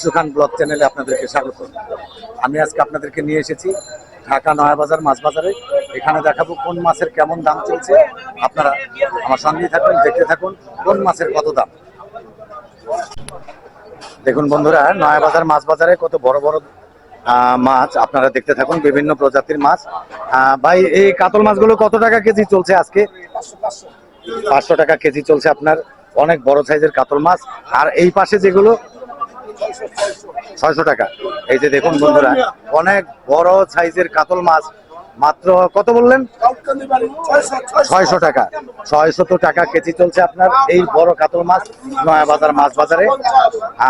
নিশু খান blog চ্যানেলে আপনাদেরকে স্বাগত। আমি আজকে আপনাদেরকে নিয়ে এসেছি ঢাকা নয়াবাজার মাছ বাজারে এখানে দেখাবো কোন মাছের কেমন দাম চলছে। আপনারা আমার সঙ্গেই থাকুন দেখতে থাকুন কোন মাছের কত দাম। দেখুন বন্ধুরা, নয়াবাজার মাছ বাজারে কত বড় বড় মাছ আপনারা দেখতে থাকুন, বিভিন্ন প্রজাতির মাছ। ভাই, এই কাতল মাছগুলো কত টাকা কেজি চলছে আজকে? পাঁচশো টাকা কেজি চলছে আপনার, অনেক বড় সাইজের কাতল মাছ। আর এই পাশে যেগুলো ছয়শো টাকা। এই যে দেখুন বন্ধুরা, অনেক বড় সাইজের কাতল মাছ। মাত্র কত বললেন? ছয়শো টাকা। ছয়শত টাকা কেজি চলছে আপনার এই বড় কাতল মাছ নয়া বাজার মাছ বাজারে।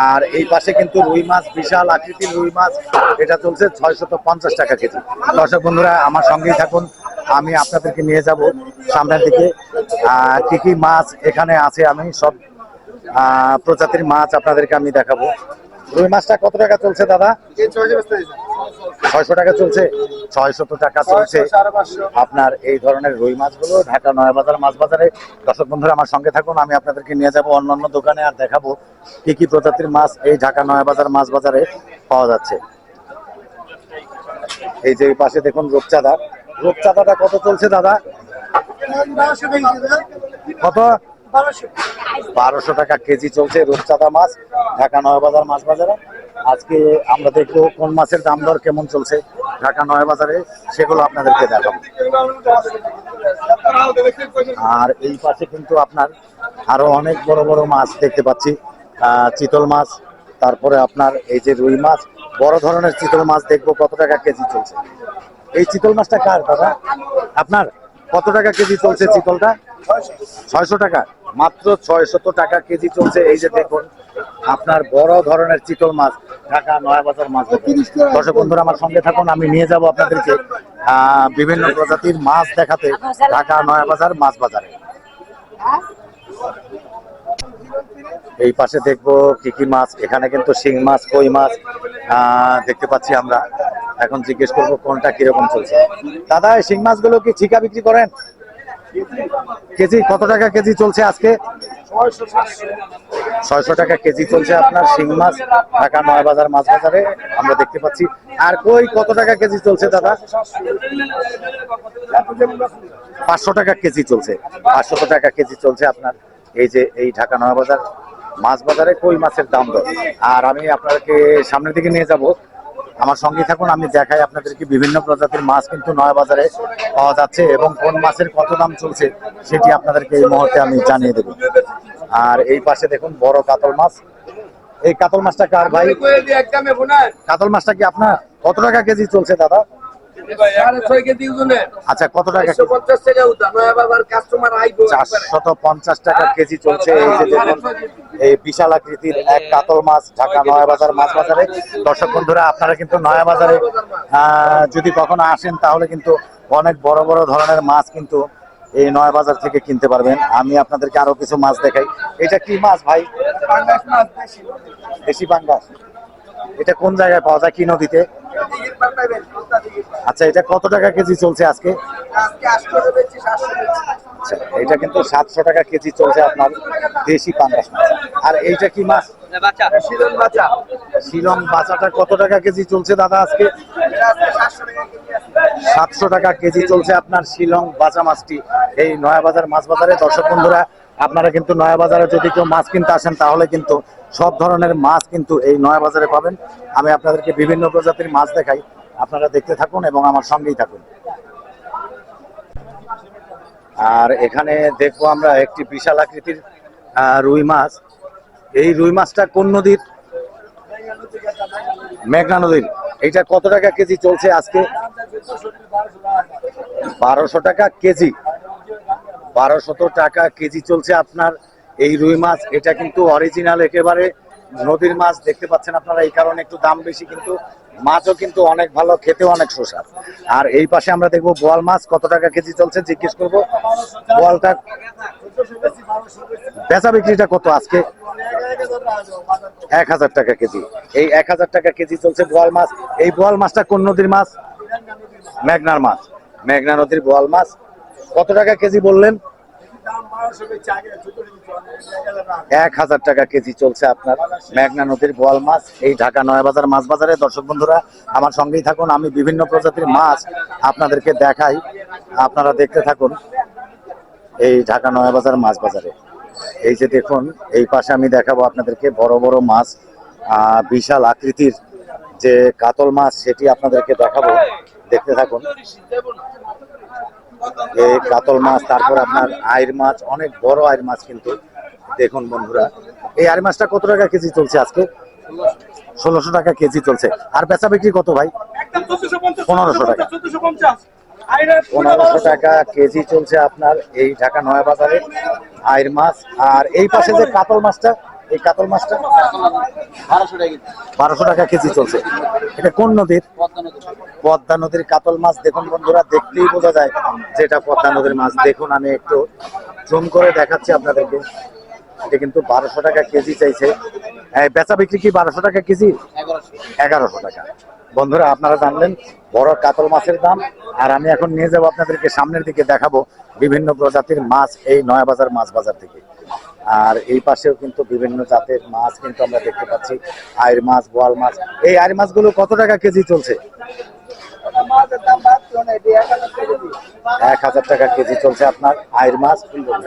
আর এই পাশে কিন্তু রুই মাছ, বিশাল আকৃতির রুই মাছ, এটা চলছে ছয়শত পঞ্চাশ টাকা কেজি। দর্শক বন্ধুরা, আমার সঙ্গেই থাকুন, আমি আপনাদেরকে নিয়ে যাব সামনের দিকে। কি কি মাছ এখানে আছে আমি সব প্রজাতির মাছ আপনাদেরকে আমি দেখাবো। রুই মাছটা কত টাকা চলছে দাদা? ছয়শো টাকা চলছে। ছয়শত টাকা চলছে। আপনার এই ধরনের রুই মাছগুলো ঢাকা নয়াবাজার মাছ বাজারে। দর্শক বন্ধুরা, আমার সঙ্গে থাকুন, আমি আপনাদেরকে নিয়ে যাব অন্যান্য দোকানে আর দেখাবো কি কি প্রজাতির মাছ এই ঢাকা নয়াবাজার মাছ বাজারে পাওয়া যাচ্ছে। এই যে পাশে দেখুন রূপচাঁদা। রূপচাঁদাটা কত চলছে দাদা? কত? বারোশো। টাকা কেজি চলছে রূপচাঁদা মাছ, ঢাকা নয়াবাজার মাছ বাজারে। আজকে আমরা দেখব কোন মাছের দাম দর কেমন চলছে ঢাকা নয়াবাজারে, সেগুলো আপনাদেরকে দেখাবো। আর এই পাশে কিন্তু আপনার আরও অনেক বড় বড় মাছ দেখতে পাচ্ছি। চিতল মাছ, তারপরে আপনার এই যে রুই মাছ, বড় ধরনের চিতল মাছ দেখব কত টাকা কেজি চলছে। এই চিতল মাছটা কার দাদা? আপনার কত টাকা কেজি চলছে চিতলটা? ছয়শো টাকা। মাত্র ছয়শত টাকা কেজি চলছে। এই যে দেখুন, আপনার বড় ধরনের চিতল মাছ, ঢাকা নয়াবাজার মাছ দর্শক বন্ধুরা, আমার সঙ্গে থাকুন, আমি নিয়ে যাব আপনাদেরকে বিভিন্ন প্রজাতির মাছ দেখাতে ঢাকা নয়াবাজার মাছ বাজারে। এই পাশে দেখব কি কি মাছ, এখানে কিন্তু শিং মাছ, কই মাছ দেখতে পাচ্ছি আমরা। এখন জিজ্ঞেস করব কোনটা কীরকম চলছে। দাদা শিং মাছগুলো কি ঠিকা বিক্রি করেন? কেজি, কত টাকা কেজি চলছে আজকে? ছয়শো টাকা কেজি চলছে আপনার শিং মাছ, ঢাকা নয় বাজার মাছ বাজারে আমরা দেখতে পাচ্ছি। আর কই, কত টাকা কেজি চলছে দাদা? পাঁচশো টাকা কেজি চলছে। পাঁচশো টাকা কেজি চলছে আপনার। এই যে এই ঢাকা নয় বাজার মাছ বাজারে কই মাছের দাম দর? আর আমি আপনাদেরকে সামনের দিকে নিয়ে যাব। আমার সঙ্গে থাকুন আমি দেখাই আপনাদেরকে বিভিন্ন প্রজাতির মাছ কিন্তু নয় বাজারে পাওয়া যাচ্ছে এবং কোন মাছের কত দাম চলছে সেটি আপনাদেরকে এই মুহূর্তে আমি জানিয়ে দেব। আর এই পাশে দেখুন বড় কাতল মাছ। এই কাতল মাছটা কার ভাই? কাতল মাছটা কি আপনার? কত টাকা কেজি চলছে দাদা? আচ্ছা কত টাকা চারশত পঞ্চাশ টাকা কেজি চলছে এই যে দেখুন এই বিশাল আকৃতির এক কাতল মাছ ঢাকা নয়া বাজার মাছ বাজারে। দর্শক বন্ধুরা আপনারা কিন্তু নয়া বাজারে আহ, যদি কখনো আসেন তাহলে কিন্তু অনেক বড় বড় ধরনের মাছ কিন্তু এই নয়া বাজার থেকে কিনতে পারবেন। আমি আপনাদেরকে আরও কিছু মাছ দেখাই। এটা কি মাছ ভাই? দেশি। পাঙ্গাস এটা কোন জায়গায় পাওয়া যায়? কি নদীতে? আচ্ছা এটা কত টাকা কেজি চলছে আজকে? আচ্ছা, এটা কিন্তু সাতশো টাকা কেজি চলছে আপনার দেশি পাঙ্গাস আর এইটা কি মাছ? শিলং বাচাটা কত টাকা কেজি চলছে দাদা আজকে? সাতশো টাকা কেজি চলছে আপনার শিলং বাচা মাছটি। এই নয়াবাজার মাছ বাজারে দর্শক বন্ধুরা আপনারা কিন্তু নয়াবাজারে যদি কেউ মাছ কিনতে আসেন, তাহলে কিন্তু সব ধরনের মাছ কিন্তু এই নয়াবাজারে পাবেন। আমি আপনাদেরকে বিভিন্ন প্রজাতির মাছ দেখাই। আপনারা দেখতে থাকুন এবং আমার সঙ্গেই থাকুন। আর এখানে দেখব আমরা একটি বিশাল আকৃতির রুই মাছ। এই রুই মাছটা কোন নদীর? মেঘনা নদীর। এইটা কত টাকা কেজি চলছে আজকে? বারোশো টাকা কেজি। বারোশত টাকা কেজি চলছে আপনার এই রুই মাছ। এটা কিন্তু অরিজিনাল একেবারে নদীর মাছ, দেখতে পাচ্ছেন আপনারা, এই কারণে একটু দাম বেশি, কিন্তু মাছও কিন্তু অনেক ভালো, খেতেও অনেক সুস্বাদ। আর এই পাশে আমরা দেখব বোয়াল মাছ, কত টাকা কেজি চলছে জিজ্ঞেস করব। বোয়ালটা বেচা বিক্রিটা কত আজকে? এক হাজার টাকা কেজি। এই এক হাজার টাকা কেজি চলছে বোয়াল মাছ। এই বোয়াল মাছটা কোন নদীর মাছ? মেঘনার মাছ। মেঘনা নদীর বোয়াল মাছ। কত টাকা কেজি বললেন? এক হাজার টাকা কেজি চলছে আপনার মেঘনা নদীর বোয়াল মাছ, এই ঢাকা নয়াবাজার মাছ বাজারে। দর্শক বন্ধুরা, আমার সঙ্গেই থাকুন, আমি বিভিন্ন প্রজাতির মাছ আপনাদেরকে দেখাই। আপনারা দেখতে থাকুন এই ঢাকা নয়াবাজার মাছ বাজারে। এই যে দেখুন, এই পাশে আমি দেখাবো আপনাদেরকে বড় বড় মাছ বিশাল আকৃতির যে কাতল মাছ, সেটি আপনাদেরকে দেখাবো। দেখতে থাকুন। এই কাতল মাছ তারপর আপনার আইর মাছ অনেক বড় আয়ের মাছ কিন্তু। দেখুন বন্ধুরা এই আইর মাছটা কত টাকা কেজি চলছে আজকে? ষোলোশো টাকা কেজি চলছে। আর বেচা বিক্রি কত ভাই? পনেরোশো টাকা। পনেরোশো টাকা কেজি চলছে আপনার এই ঢাকা নয়া বাজারে আইর মাছ। আর এই পাশে যে কাতল মাছটা এই কাতল মাছটা? বারোশো টাকা কেজি। চলছে। এটা কোন নদীর? পদ্মা নদীর। কাতল মাছ। দেখুন বন্ধুরা দেখতেই বোঝা যায় যে এটা পদ্মা নদীর মাছ। দেখুন আমি একটু জুম করে দেখাচ্ছি আপনাদেরকে। এটা কিন্তু বারোশো টাকা কেজি চাইছে। বেচা বিক্রি কি বারোশো টাকা কেজি? এগারোশো। টাকা। বন্ধুরা আপনারা জানলেন বড় কাতল মাছের দাম। আর আমি এখন নিয়ে যাব আপনাদেরকে সামনের দিকে দেখাবো বিভিন্ন প্রজাতির মাছ এই নয়াবাজার মাছ বাজার থেকে। আর এই পাশেও কিন্তু বিভিন্ন জাতের মাছ কিন্তু আমরা দেখতে পাচ্ছি। আয়ের মাছ, বোয়াল মাছ। এই আয়ের মাছগুলো কত টাকা কেজি চলছে? এক হাজার টাকা কেজি চলছে আপনার আয়ের মাছ।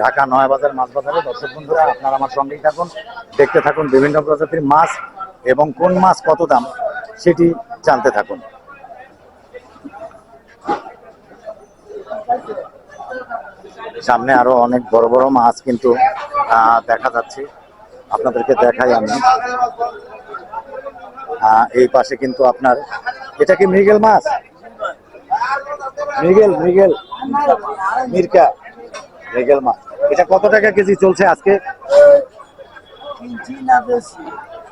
ঢাকা নয় বাজার মাছ বাজারে। দর্শক বন্ধুরা, আপনারা আমার সঙ্গেই থাকুন, দেখতে থাকুন বিভিন্ন প্রজাতির মাছ এবং কোন মাছ কত দাম সেটি জানতে থাকুন। সামনে আরও অনেক বড় বড় মাছ কিন্তু দেখা যাচ্ছে। আপনাদেরকে দেখাই আমি। এই পাশে কিন্তু আপনার এটা কি মৃগেল মাছ? মৃগেল মৃগেল। মির্কা মৃগেল মাছ। এটা কত টাকা কেজি চলছে আজকে?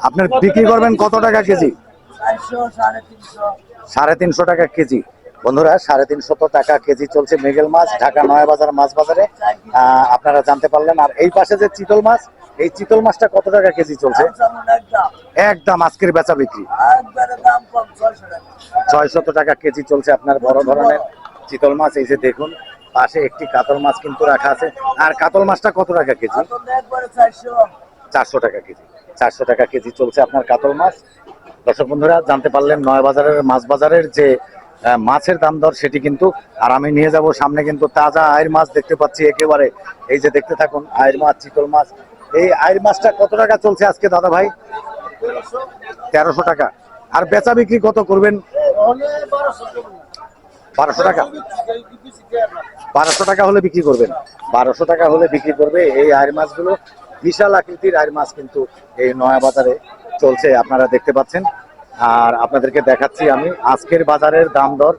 আপনার বিক্রি করবেন কত টাকা কেজি? সাড়ে তিনশো টাকা কেজি। বন্ধুরা, সাড়ে তিনশো টাকা কেজি চলছে মৃগেল মাছ, ঢাকা নয়া বাজার মাছ বাজারে। আপনারা জানতে পারলেন, আর এই পাশে যে চিতল মাছ, এই চিতল মাছটা কত টাকা কেজি চলছে? একদম আজকের বেচা বিক্রি। ছয়শত টাকা কেজি চলছে আপনার বড় ধরনের চিতল মাছ। এই যে দেখুন, পাশে একটি কাতল মাছ কিন্তু রাখা আছে। আর কাতল মাছটা কত টাকা কেজি? চারশো টাকা কেজি। চারশো টাকা কেজি চলছে আপনার কাতল মাছ। দর্শক বন্ধুরা, জানতে পারলেন নয় বাজারের মাছ বাজারের যে মাছের দাম দর সেটি কিন্তু, আর আমি নিয়ে যাব সামনে কিন্তু তাজা আয়ের মাছ দেখতে পাচ্ছি একেবারে। এই যে দেখতে থাকুন আয়ের মাছ, চিতল মাছ। এই আয়ের মাছটা কত টাকা চলছে আজকে দাদা ভাই? তেরোশো টাকা। আর বেচা বিক্রি কত করবেন? বারোশো টাকা। বারোশো টাকা হলে বিক্রি করবেন। বারোশো টাকা হলে বিক্রি করবে এই আয়ের মাছগুলো। বিশাল আকৃতির আয়ের মাছ কিন্তু এই নয়া বাজারে চলছে, আপনারা দেখতে পাচ্ছেন। আর আপনাদেরকে দেখাচ্ছি আমি আজকের বাজারের দাম দর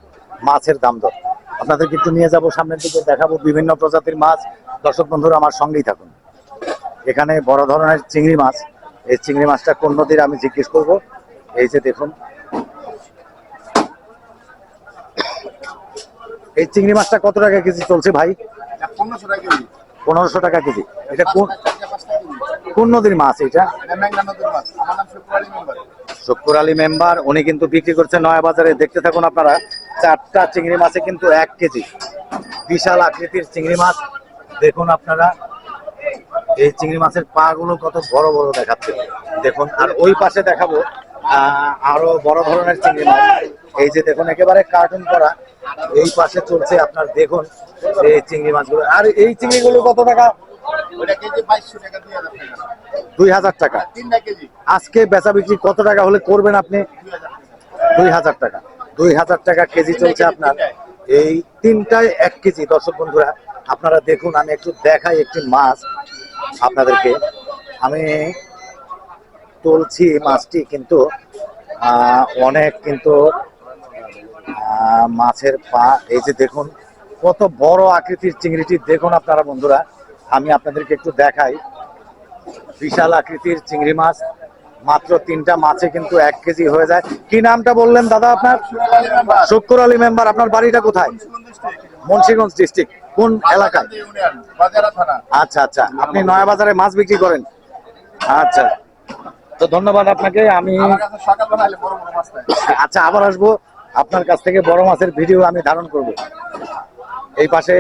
মাছের দাম দর। আপনাদেরকে কিন্তু নিয়ে যাব সামনের দিকে দেখাবো বিভিন্ন প্রজাতির মাছ। দর্শক বন্ধুরা আমার সঙ্গেই থাকুন। এখানে বড় ধরনের চিংড়ি মাছ। এই চিংড়ি মাছটা কোন নদীর আমি জিজ্ঞেস করব। এই যে দেখুন। এই চিংড়ি মাছটা কত টাকা কেজি চলছে ভাই? পনেরোশো টাকা কেজি। এটা কোন কোন নদীর মাছ এটা শুক্কুর আলী মেম্বার, উনি কিন্তু বিক্রি করছে নয়া বাজারে দেখতে থাকুন আপনারা, চারটা চিংড়ি মাছে কিন্তু এক কেজি। বিশাল আকৃতির চিংড়ি মাছ। দেখুন আপনারা, এই চিংড়ি মাছের পা গুলো কত বড় বড় দেখাচ্ছে। দেখুন, আর ওই পাশে দেখাবো আরও বড় ধরনের চিংড়ি মাছ। এই যে দেখুন, একেবারে কার্টুন করা। এই পাশে চলছে আপনার, দেখুন, এই চিংড়ি মাছগুলো। আর এই চিংড়িগুলো কত টাকা। দুই হাজার টাকা। আজকে বেচা বিক্রি কত টাকা হলে করবেন আপনি? দুই হাজার টাকা। দুই হাজার টাকা কেজি চলছে আপনার। এই তিনটায় এক কেজি। দর্শক বন্ধুরা, আপনারা দেখুন, আমি একটু দেখাই একটি মাছ আপনাদেরকে। আমি তুলছি মাছটি কিন্তু অনেক কিন্তু মাছের পা। এই যে দেখুন, কত বড় আকৃতির চিংড়িটি। দেখুন আপনারা বন্ধুরা, আমি আপনাদেরকে একটু দেখাই। বিশাল আকৃতির চিংড়ি মাছ। মাত্র তিনটা মাছে কিন্তু এক কেজি হয়ে যায়। কি নামটা বললেন দাদা আপনার? শুক্কুর আলী মেম্বার, আপনার বাড়িটা কোথায়? মুন্সিগঞ্জ ডিস্ট্রিক্ট, কোন এলাকায়? আচ্ছা আচ্ছা আপনি নয়া বাজারে মাছ বিক্রি করেন। আচ্ছা তো ধন্যবাদ আপনাকে, আমি আচ্ছা আবার আসব। আপনার কাছ থেকে বড় মাছের ভিডিও আমি ধারণ করব। এই পাশে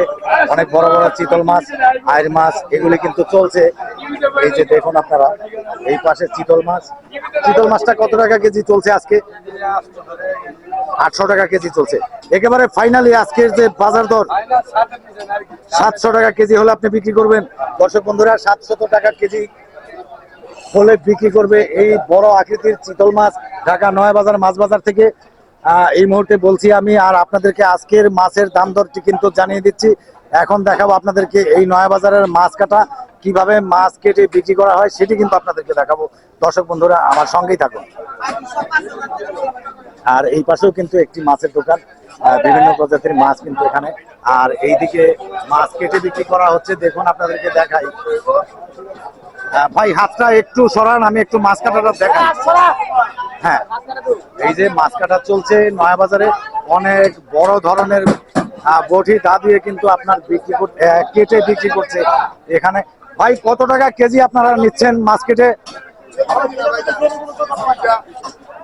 অনেক বড় বড় চিতল মাছ আয়ের মাছ, এগুলি কিন্তু চলছে। এই যে দেখুন আপনারা, এই পাশে চিতল মাছ। চিতল মাছটা কত টাকা কেজি চলছে আজকে? আটশো টাকা কেজি চলছে। একেবারে ফাইনালি আজকের যে বাজার দর, সাতশো টাকা কেজি হলে আপনি বিক্রি করবেন। দর্শক বন্ধুরা, সাতশত টাকা কেজি হলে বিক্রি করবে এই বড় আকৃতির চিতল মাছ ঢাকা নয় বাজার মাছ বাজার থেকে এই মুহূর্তে বলছি আমি আর আপনাদেরকে আজকের মাছের দাম দরটি কিন্তু জানিয়ে দিচ্ছি। এখন দেখাবো আপনাদেরকে এই নয়া বাজারের মাছ কাটা। কীভাবে মাছ কেটে বিক্রি করা হয় সেটি কিন্তু আপনাদেরকে দেখাবো। দর্শক বন্ধুরা আমার সঙ্গেই থাকুন। আর এই পাশেও কিন্তু একটি মাছের দোকান বিভিন্ন প্রজাতির মাছ কিন্তু এখানে। আর এইদিকে মাছ কেটে বিক্রি করা হচ্ছে দেখুন আপনাদেরকে দেখাই। ভাই হাতটা একটু সরান আমি একটু মাছ কাটাটা দেখাই। হ্যাঁ এই যে মাছ কাটা চলছে নয়া বাজারে অনেক বড় ধরনের বটি দা দিয়ে কিন্তু আপনার বিক্রি কর- আহ, কেটে বিক্রি করছে এখানে। ভাই, কত টাকা কেজি আপনারা নিচ্ছেন মাছ কেটে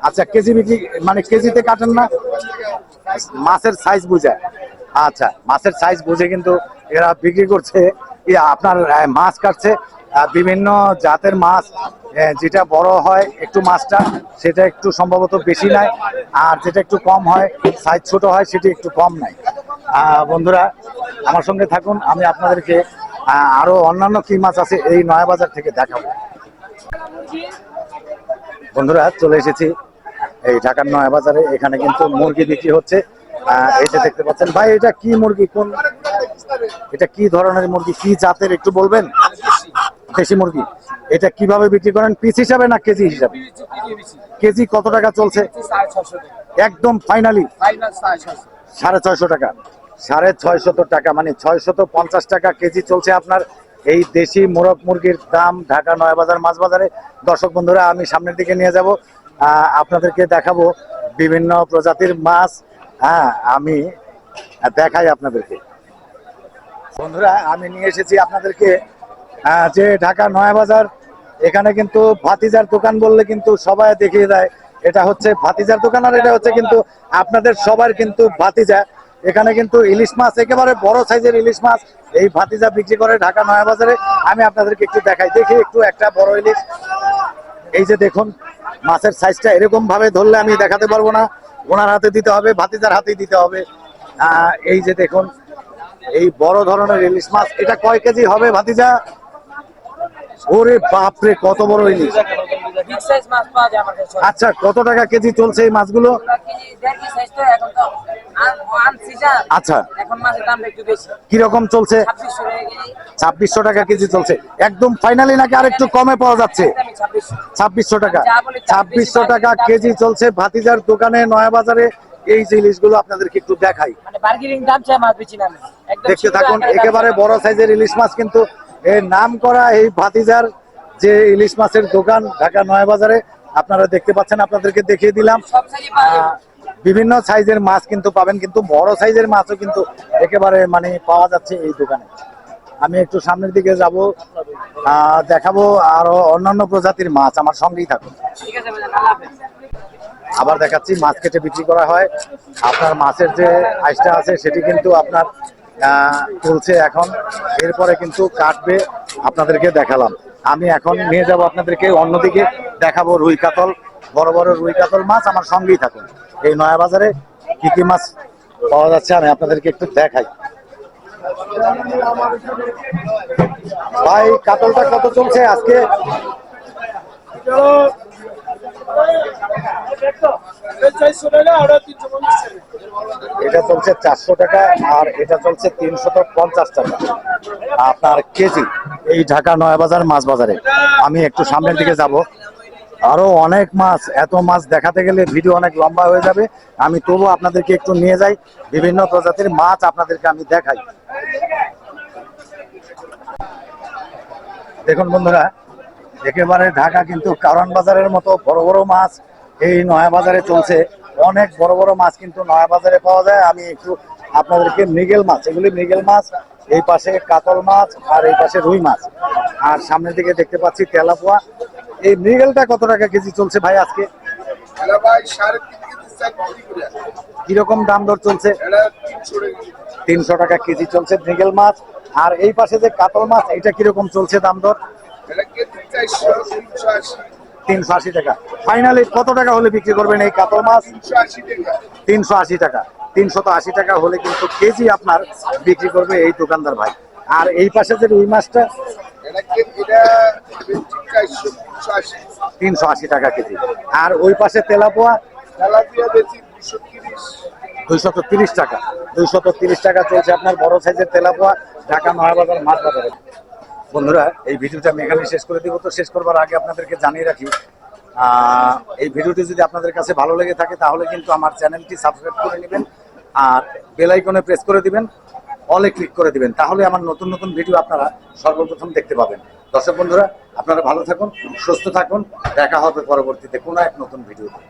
আচ্ছা কেজি বিক্রি মানে কেজিতে কাটেন না? মাছের সাইজ বুঝে। আচ্ছা মাছের সাইজ বুঝে কিন্তু এরা বিক্রি করছে। আপনার মাছ কাটছে। বিভিন্ন জাতের মাছ যেটা বড় হয় একটু মাছটা, সেটা একটু সম্ভবত বেশি নাই। আর যেটা একটু কম হয় সাইজ ছোট হয়, সেটি একটু কম নাই। বন্ধুরা, আমার সঙ্গে থাকুন, আমি আপনাদেরকে আরও অন্যান্য কি মাছ আছে এই নয়াবাজার থেকে দেখাবো। বন্ধুরা চলে এসেছি এই ঢাকার নয়া বাজারে এখানে কিন্তু মুরগি বিক্রি হচ্ছে। এই যে দেখতে পাচ্ছেন ভাই এটা কি মুরগি? কোন এটা কি ধরনের মুরগি? কি জাতের একটু বলবেন? দেশি মুরগি। এটা কীভাবে বিক্রি করেন? পিস হিসাবে না কেজি হিসাবে? কেজি কত টাকা চলছে? একদম ফাইনালি। সাড়ে ছয়শো টাকা। সাড়ে ছয়শত টাকা মানে ছয়শত পঞ্চাশ টাকা কেজি চলছে আপনার এই দেশি মোরগ মুরগির দাম ঢাকা নয়াবাজার মাছ বাজারে দর্শক বন্ধুরা, আমি সামনের দিকে নিয়ে যাব। আপনাদেরকে দেখাবো বিভিন্ন প্রজাতির মাছ। হ্যাঁ আমি দেখাই আপনাদেরকে। বন্ধুরা, আমি নিয়ে এসেছি আপনাদেরকে যে ঢাকা নয়াবাজার, এখানে কিন্তু ভাতিজার দোকান বললে কিন্তু সবাই দেখিয়ে দেয়। এটা হচ্ছে ভাতিজার দোকান আর এটা হচ্ছে কিন্তু আপনাদের সবার কিন্তু ভাতিজা। এখানে কিন্তু ইলিশ মাছ, একেবারে বড় সাইজের ইলিশ মাছ এই ভাতিজা বিক্রি করে ঢাকা নয়াবাজারে। আমি আপনাদেরকে একটু দেখাই, দেখি একটু একটা বড় ইলিশ। এই যে দেখুন, মাছের সাইজটা এরকম ভাবে ধরলে আমি দেখাতে পারব না। ওনার হাতে দিতে হবে, ভাতিজার হাতেই দিতে হবে। এই যে দেখুন, এই বড় ধরনের ইলিশ মাছ। এটা কয় কেজি হবে ভাতিজা? ওরে বাপরে, কত বড় ইলিশ? বিগ সাইজ মাছ পাওয়া যায় আমার আচ্ছা কত টাকা কেজি চলছে এই মাছগুলো? আচ্ছা। এখন মাছের দামটা একটু বেশি। কীরকম চলছে? ছাব্বিশশো টাকা কেজি। চলছে। একদম ফাইনালি নাকি আর একটু কমে পাওয়া যাচ্ছে? আমি ছাব্বিশশো। ছাব্বিশশো টাকা। যা বলি ছাব্বিশশো টাকা কেজি চলছে ভাতিজার দোকানে নয়া বাজারে। এই জিনিসগুলো আপনাদেরকে একটু দেখাই। মানে দেখতে থাকুন একেবারে বড় সাইজের ইলিশ মাছ কিন্তু এর নাম করা এই ভাতিজার যে ইলিশ মাছের দোকান ঢাকা নয়া বাজারে আপনারা দেখতে পাচ্ছেন আপনাদেরকে দেখিয়ে দিলাম। বিভিন্ন সাইজের মাছ কিন্তু পাবেন কিন্তু বড় সাইজের মাছও কিন্তু একেবারে মানে পাওয়া যাচ্ছে এই দোকানে। আমি একটু সামনের দিকে যাব দেখাবো আরও অন্যান্য প্রজাতির মাছ আমার সঙ্গেই থাকুন। আবার দেখাচ্ছি মাছ কেটে বিক্রি করা হয়। আপনার মাছের যে আইসটা আছে সেটি কিন্তু আপনার আহ, তুলছে এখন। এরপরে কিন্তু কাটবে আপনাদেরকে দেখালাম। আমি এখন নিয়ে যাব আপনাদেরকে অন্যদিকে দেখাবো রুই কাতল, বড় বড় রুই কাতল মাছ আমার সঙ্গেই থাকুন। এই নয়া বাজারে কি কি মাছ পাওয়া যাচ্ছে আমি আপনাদেরকে একটু দেখাই। ভাই, কাতলটা কত চলছে আজকে? এটা চলছে চারশো টাকা আর এটা চলছে তিনশত পঞ্চাশ টাকা। আপনার কেজি এই ঢাকা নয়াবাজার মাছ বাজারে আমি একটু সামনের দিকে যাব। আরও অনেক মাছ, এত মাছ দেখাতে গেলে ভিডিও অনেক লম্বা হয়ে যাবে। আমি তবু আপনাদেরকে একটু নিয়ে যাই। বিভিন্ন প্রজাতির মাছ আপনাদেরকে আমি দেখাই। দেখুন বন্ধুরা একেবারে ঢাকা কিন্তু কারণ বাজারের মতো বড় বড় মাছ এই নয়া বাজারে চলছে। অনেক বড় বড় মাছ কিন্তু নয়া বাজারে পাওয়া যায়। আমি একটু আপনাদেরকে মৃগেল মাছ এগুলি মৃগেল মাছ এই পাশে কাতল মাছ আর এই পাশে রুই মাছ। আর সামনের দিকে দেখতে পাচ্ছি তেলাপোয়া। এই মৃগেলটা কত টাকা কেজি চলছে ভাই আজকে? কীরকম দাম দর চলছে? তিনশো টাকা কেজি। চলছে মৃগেল মাছ। আর এই পাশে যে কাতল মাছ এটা কীরকম চলছে দাম দর? তিনশো আশি টাকা। ফাইনালি কত টাকা হলে বিক্রি করবেন এই কাতল মাছ? তিনশো আশি টাকা। তিনশো টাকা আশি টাকা হলে কিন্তু কেজি আপনার বিক্রি করবে এই দোকানদার ভাই। আর এই পাশে যে রুই মাছটা, তিনশো আশি টাকা কেজি। আর ওই পাশে তেলাপোয়া দুইশত তিরিশ টাকা। দুইশত তিরিশ টাকা চলছে আপনার বড় সাইজের তেলাপোয়া, ঢাকা নয়াবাজার মাছ বাজারে। বন্ধুরা, এই ভিডিওটা আমি এখানে শেষ করে দিব। তো শেষ করবার আগে আপনাদেরকে জানিয়ে রাখি এই ভিডিওটি যদি আপনাদের কাছে ভালো লেগে থাকে, তাহলে কিন্তু আমার চ্যানেলটি সাবস্ক্রাইব করে নেবেন আর বেল আইকনে প্রেস করে দিবেন, অলে ক্লিক করে দিবেন। তাহলে আমার নতুন নতুন ভিডিও আপনারা সর্বপ্রথম দেখতে পাবেন। দর্শক বন্ধুরা, আপনারা ভালো থাকুন, সুস্থ থাকুন, দেখা হবে পরবর্তীতে কোনো এক নতুন ভিডিওতে।